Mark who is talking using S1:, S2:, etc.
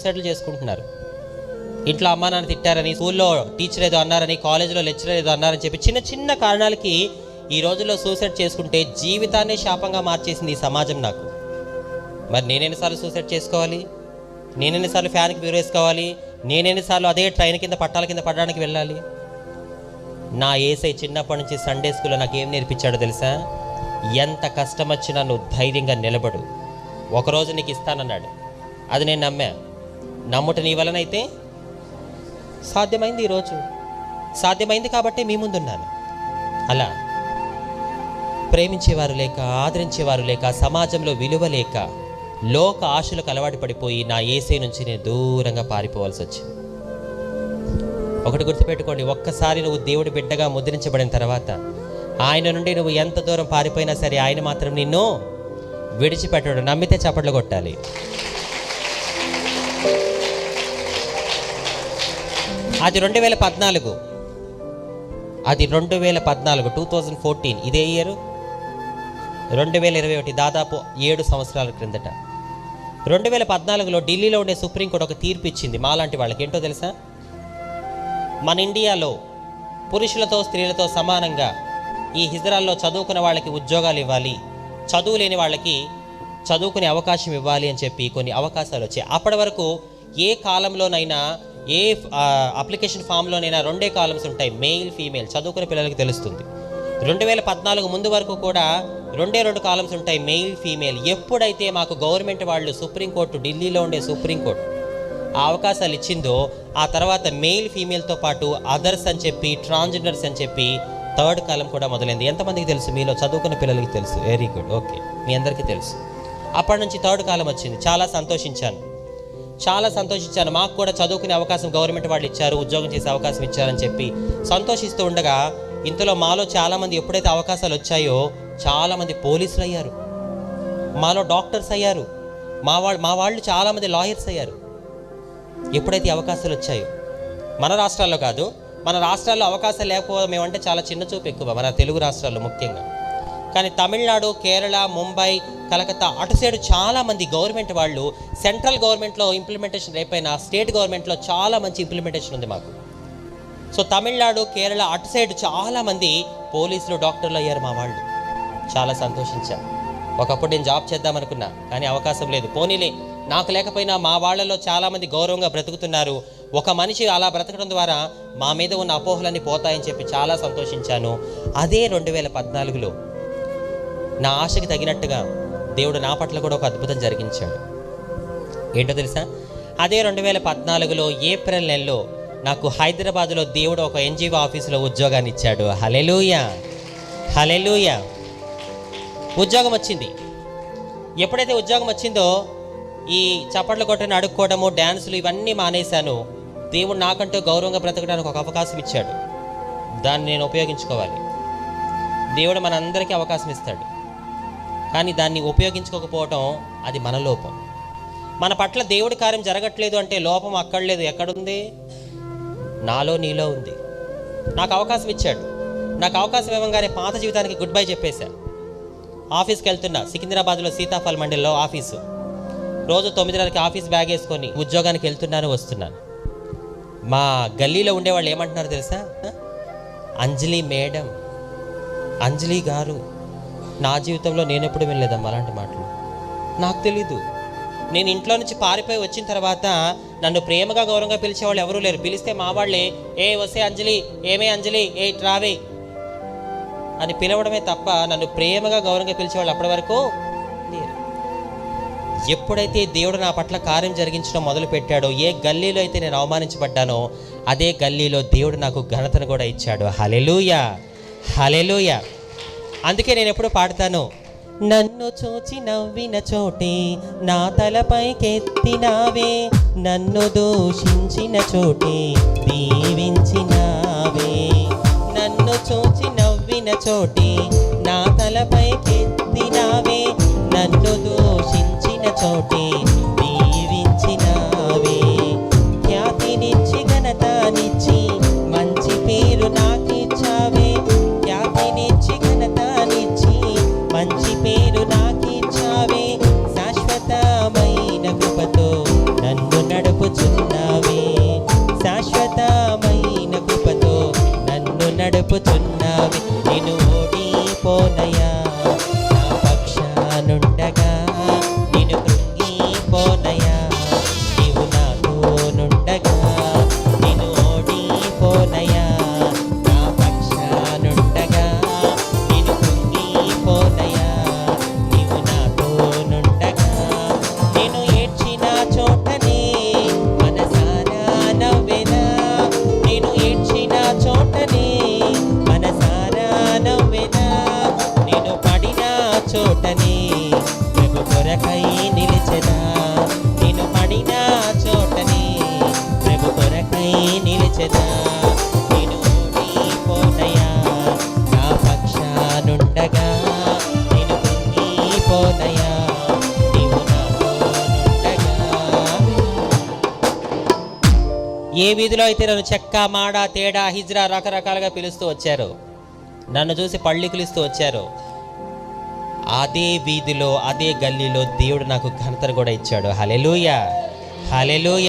S1: Settle చేసుకుంటున్నారు. ఇంట్లో అమ్మా నాన్న తిట్టారని స్కూల్లో టీచర్ ఏదో అన్నారని కాలేజీలో లెక్చరర్ ఏదో అన్నారని చెప్పి చిన్న చిన్న కారణాలకి ఈ రోజుల్లో సూసైడ్ చేసుకుంటే జీవితాన్ని శాపంగా మార్చేసింది ఈ సమాజం నాకు. మరి నేనెన్నిసార్లు సూసైడ్ చేసుకోవాలి? నేనెన్నిసార్లు ఫ్యాన్కి వేసుకోవాలి? నేనెన్నిసార్లు అదే ట్రైన్ కింద పట్టాల కింద పడడానికి వెళ్ళాలి? నా ఏసై చిన్నప్పటి నుంచి సండే స్కూల్లో నాకు ఏం నేర్పించాడో తెలుసా? ఎంత కష్టం వచ్చినా నువ్వు ధైర్యంగా నిలబడు. ఒకరోజు నీకు ఇస్తానన్నాడు. అది నేను నమ్మా. నమ్ముట నీ వలనైతే సాధ్యమైంది ఈరోజు సాధ్యమైంది కాబట్టి మీ ముందున్నాను అలా ప్రేమించేవారు లేక ఆదరించేవారు లేక సమాజంలో విలువ లేక లోక ఆశలకు అలవాటు పడిపోయి నా ఏసే నుంచి నేను దూరంగా పారిపోవాల్సి వచ్చింది. ఒకటి గుర్తుపెట్టుకోండి ఒక్కసారి నువ్వు దేవుడి బిడ్డగా ముద్రించబడిన తర్వాత ఆయన నుండి నువ్వు ఎంత దూరం పారిపోయినా సరే ఆయన మాత్రం నిన్ను విడిచిపెట్టడు నమ్మితే చప్పట్లు కొట్టాలి. అది రెండు వేల పద్నాలుగు. అది రెండు వేల పద్నాలుగు టూ థౌజండ్ ఫోర్టీన్. ఇదే ఇయర్? రెండు వేల ఇరవై ఒకటి దాదాపు ఏడు సంవత్సరాల క్రిందట. రెండు వేల పద్నాలుగులో ఢిల్లీలో ఉండే సుప్రీంకోర్టు ఒక తీర్పు ఇచ్చింది మాలాంటి వాళ్ళకి ఏంటో తెలుసా? మన ఇండియాలో పురుషులతో స్త్రీలతో సమానంగా ఈ హిజరాల్లో చదువుకున్న వాళ్ళకి ఉద్యోగాలు ఇవ్వాలి చదువు లేని వాళ్ళకి చదువుకునే అవకాశం ఇవ్వాలి అని చెప్పి కొన్ని అవకాశాలు వచ్చాయి. అప్పటి వరకు ఏ కాలంలోనైనా ఏ అప్లికేషన్ ఫామ్లోనైనా రెండే కాలమ్స్ ఉంటాయి. మెయిల్ ఫీమేల్ చదువుకునే పిల్లలకి తెలుస్తుంది. రెండు వేల పద్నాలుగు ముందు వరకు కూడా రెండే రెండు కాలమ్స్ ఉంటాయి. మెయిల్ ఫీమేల్ ఎప్పుడైతే మాకు గవర్నమెంట్ వాళ్ళు సుప్రీంకోర్టు ఢిల్లీలో ఉండే సుప్రీంకోర్టు ఆ అవకాశాలు ఇచ్చిందో ఆ తర్వాత మెయిల్ ఫీమేల్తో పాటు అదర్స్ అని చెప్పి ట్రాన్స్జెండర్స్ అని చెప్పి థర్డ్ కాలం కూడా మొదలైంది. ఎంతమందికి తెలుసు? మీలో చదువుకున్న పిల్లలకి తెలుసు. వెరీ గుడ్ ఓకే మీ అందరికీ తెలుసు. అప్పటి నుంచి థర్డ్ కాలం వచ్చింది. చాలా సంతోషించాను. చాలా సంతోషించాను మాకు కూడా చదువుకునే అవకాశం గవర్నమెంట్ వాళ్ళు ఇచ్చారు ఉద్యోగం చేసే అవకాశం ఇచ్చారని చెప్పి సంతోషిస్తూ ఉండగా ఇంతలో మాలో చాలామంది ఎప్పుడైతే అవకాశాలు వచ్చాయో చాలామంది పోలీసులు అయ్యారు. మాలో డాక్టర్స్ అయ్యారు. మా వాళ్ళు మా వాళ్ళు చాలామంది లాయర్స్ అయ్యారు. ఎప్పుడైతే అవకాశాలు వచ్చాయో. మన రాష్ట్రాల్లో కాదు మన రాష్ట్రాల్లో అవకాశాలు లేకపోవడం ఏమంటే చాలా చిన్న చూపు ఎక్కువ. మన తెలుగు రాష్ట్రాల్లో ముఖ్యంగా. కానీ తమిళనాడు కేరళ ముంబై కలకత్తా అటు సైడ్ చాలామంది గవర్నమెంట్ వాళ్ళు సెంట్రల్ గవర్నమెంట్లో ఇంప్లిమెంటేషన్ రేపైనా స్టేట్ గవర్నమెంట్లో చాలా మంచి ఇంప్లిమెంటేషన్ ఉంది మాకు. సో తమిళనాడు కేరళ అటు సైడ్ చాలామంది పోలీసులు డాక్టర్లు అయ్యారు మా వాళ్ళు. చాలా సంతోషించాను ఒకప్పుడు నేను జాబ్ చేద్దామనుకున్నా కానీ అవకాశం లేదు. పోనీలే నాకు లేకపోయినా మా వాళ్ళలో చాలామంది గౌరవంగా బ్రతుకుతున్నారు. ఒక మనిషి అలా బ్రతకడం ద్వారా మా మీద ఉన్న అపోహలన్నీ పోతాయని చెప్పి చాలా సంతోషించాను. అదే రెండు వేల పద్నాలుగులో నా ఆశకి తగినట్టుగా దేవుడు నా పట్ల కూడా ఒక అద్భుతం జరిగించాడు. ఏంటో తెలుసా? అదే రెండు వేల పద్నాలుగులో ఏప్రిల్ నెలలో నాకు హైదరాబాద్లో దేవుడు ఒక ఎన్జిఓ ఆఫీసులో ఉద్యోగాన్ని ఇచ్చాడు. హలెలూయ హలెలూయ ఉద్యోగం వచ్చింది. ఎప్పుడైతే ఉద్యోగం వచ్చిందో ఈ చప్పట్లు కొట్టని అడుక్కోవడము డ్యాన్సులు ఇవన్నీ మానేశాను. దేవుడు నాకంటూ గౌరవంగా బ్రతకడానికి ఒక అవకాశం ఇచ్చాడు. దాన్ని నేను ఉపయోగించుకోవాలి. దేవుడు మనందరికీ అవకాశం ఇస్తాడు. కానీ దాన్ని ఉపయోగించుకోకపోవటం అది మన లోపం. మన పట్ల దేవుడి కార్యం జరగట్లేదు అంటే లోపం అక్కడ లేదు ఎక్కడుంది? నాలో నీలో ఉంది. నాకు అవకాశం ఇచ్చాడు. నాకు అవకాశం ఇవ్వగానే పాత జీవితానికి గుడ్ బై చెప్పేశా. ఆఫీస్కి వెళ్తున్నా సికింద్రాబాద్లో సీతాఫల్ మండలిలో ఆఫీసు. రోజు తొమ్మిదిన్నరకి ఆఫీస్ బ్యాగ్ వేసుకొని ఉద్యోగానికి వెళ్తున్నాను వస్తున్నాను. మా గల్లీలో ఉండేవాళ్ళు ఏమంటున్నారు తెలుసా? అంజలి మేడం. అంజలి గారు. నా జీవితంలో నేను ఎప్పుడు వినలేదమ్మా అలాంటి మాటలు. నాకు తెలీదు. నేను ఇంట్లో నుంచి పారిపోయి వచ్చిన తర్వాత నన్ను ప్రేమగా గౌరవంగా పిలిచేవాళ్ళు ఎవరూ లేరు. పిలిస్తే మా వాళ్ళే ఏ వసే అంజలి ఏమే అంజలి ఏ ట్రావే అని పిలవడమే తప్ప నన్ను ప్రేమగా గౌరవంగా పిలిచేవాళ్ళు అప్పటి వరకు లేరు. ఎప్పుడైతే దేవుడు నా పట్ల కార్యం జరిగించడం మొదలు పెట్టాడో ఏ గల్లీలో అయితే నేను అవమానించబడ్డానో అదే గల్లీలో దేవుడు నాకు ఘనతను కూడా ఇచ్చాడు. హలెలూయ హలెలూయ అందుకే నేను ఎప్పుడు పాడతాను. నన్ను చూచి నవ్విన చోటే నా తలపైకెత్తినావే. నన్ను దూషించిన చోటే దీవించినావే. నన్ను చూచి నవ్విన చోటే నా తలపైకెత్తినావే. నన్ను దూషించిన చోటే కృప చున్నావే నేను కొరకై నిలిచెదా నేను పడిన చోటని ప్రభు కొరకై నిలిచెదా నేను ఓడిపోనయా నా పక్షానుండగా నేను పొంగిపోనయా ఏ వీధిలో అయితే నన్ను చెక్క మాడ తేడా హిజ్రా రకరకాలుగా పిలుస్తూ వచ్చారు నన్ను చూసి పళ్ళికులిస్తూ వచ్చారు అదే వీధిలో అదే గల్లీలో దేవుడు నాకు ఘనతను కూడా ఇచ్చాడు. Hallelujah hallelujah